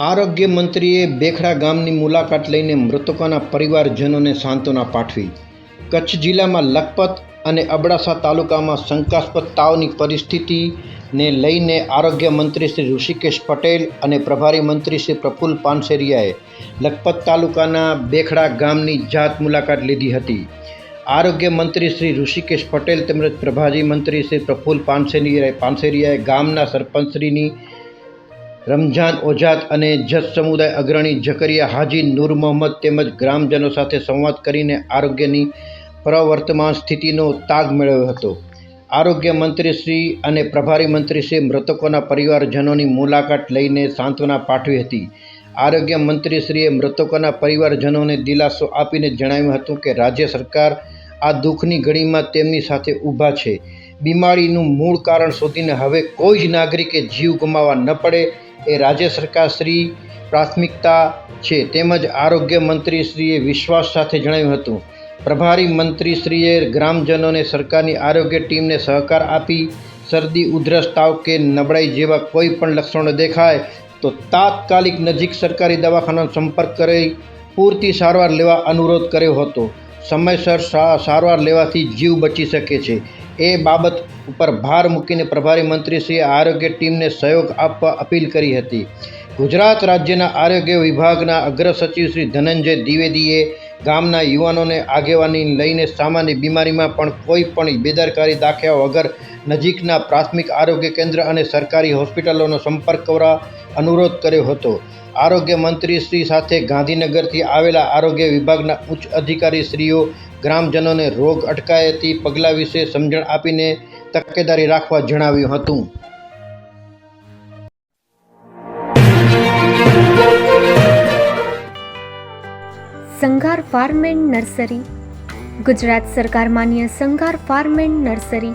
આરોગ્ય મંત્રીએ બેખડા ગામની મુલાકાત લઈને મૃતકોના પરિવારજનોને સાંત્વના પાઠવી. કચ્છ જિલ્લામાં લખપત અને અબડાસા તાલુકામાં શંકાસ્પદ તાવની પરિસ્થિતિને લઈને આરોગ્ય મંત્રી શ્રી ઋષિકેશ પટેલ અને પ્રભારી મંત્રી શ્રી પ્રફુલ્લ પાનસેરિયાએ લખપત તાલુકાના બેખડા ગામની જાત મુલાકાત લીધી હતી. આરોગ્ય મંત્રી શ્રી ઋષિકેશ પટેલ તેમજ પ્રભારી મંત્રી શ્રી પ્રફુલ્લ પાનસેરિયાએ પાનસેરિયાએ ગામના સરપંચશ્રીની રમઝાન ઓઝાત અને જસ સમુદાય અગ્રણી ઝકરિયા હાજી નૂર મોહમ્મદ તેમજ ગ્રામજનો સાથે સંવાદ કરીને આરોગ્યની પ્રવર્તમાન સ્થિતિનો તાગ મેળવ્યો હતો. આરોગ્ય મંત્રીશ્રી અને પ્રભારી મંત્રીશ્રીએ મૃતકોના પરિવારજનોની મુલાકાત લઈને સાંત્વના પાઠવી હતી. આરોગ્ય મંત્રીશ્રીએ મૃતકોના પરિવારજનોને દિલાસો આપીને જણાવ્યું હતું કે રાજ્ય સરકાર આ દુઃખની ઘડીમાં તેમની સાથે ઊભા છે. બીમારીનું મૂળ કારણ શોધીને હવે કોઈ જ નાગરિકે જીવ ગુમાવવા ન પડે એ રાજ્ય સરકારશ્રી પ્રાથમિકતા છે. તેમજ આરોગ્ય મંત્રીશ્રીએ વિશ્વાસ સાથે જણાવ્યું હતું. પ્રભારી મંત્રીશ્રીએ ગ્રામજનોને સરકારની આરોગ્ય ટીમને સહકાર આપી શરદી, ઉધરસ, તાવ કે નબળાઈ જેવા કોઈ પણ લક્ષણો દેખાય તો તાત્કાલિક નજીક સરકારી દવાખાનાનો સંપર્ક કરી પૂરતી સારવાર લેવા અનુરોધ કર્યો હતો. સમયસર સારવાર લેવાથી જીવ બચી શકે છે. એ બાબત ઉપર ભાર મૂકીને પ્રભારી મંત્રીશ્રીએ આરોગ્ય ટીમને સહયોગ આપવા અપીલ કરી હતી. ગુજરાત રાજ્યના આરોગ્ય વિભાગના અગ્ર સચિવ શ્રી ધનંજય દ્વિવેદીએ ગામના યુવાનોને આગેવાની લઈને સામાન્ય બીમારીમાં પણ કોઈ પણ બેદરકારી દાખ્યા વગર નજીકના પ્રાથમિક આરોગ્ય કેન્દ્ર અને સરકારી હોસ્પિટલોનો સંપર્ક કરવા અનુરોધ કર્યો હતો. આરોગ્ય મંત્રીશ્રી સાથે ગાંધીનગરથી આવેલા આરોગ્ય વિભાગના ઉચ્ચ અધિકારીશ્રીઓ ગ્રામજનોને રોગ અટકાયતી પગલાં વિશે સમજણ આપીને તકેદારી રાખવા જણાવ્યું હતું. Sanghar farm and nursery. Gujarat સરકાર માન્ય સંઘાર ફાર્મ એન્ડ નર્સરી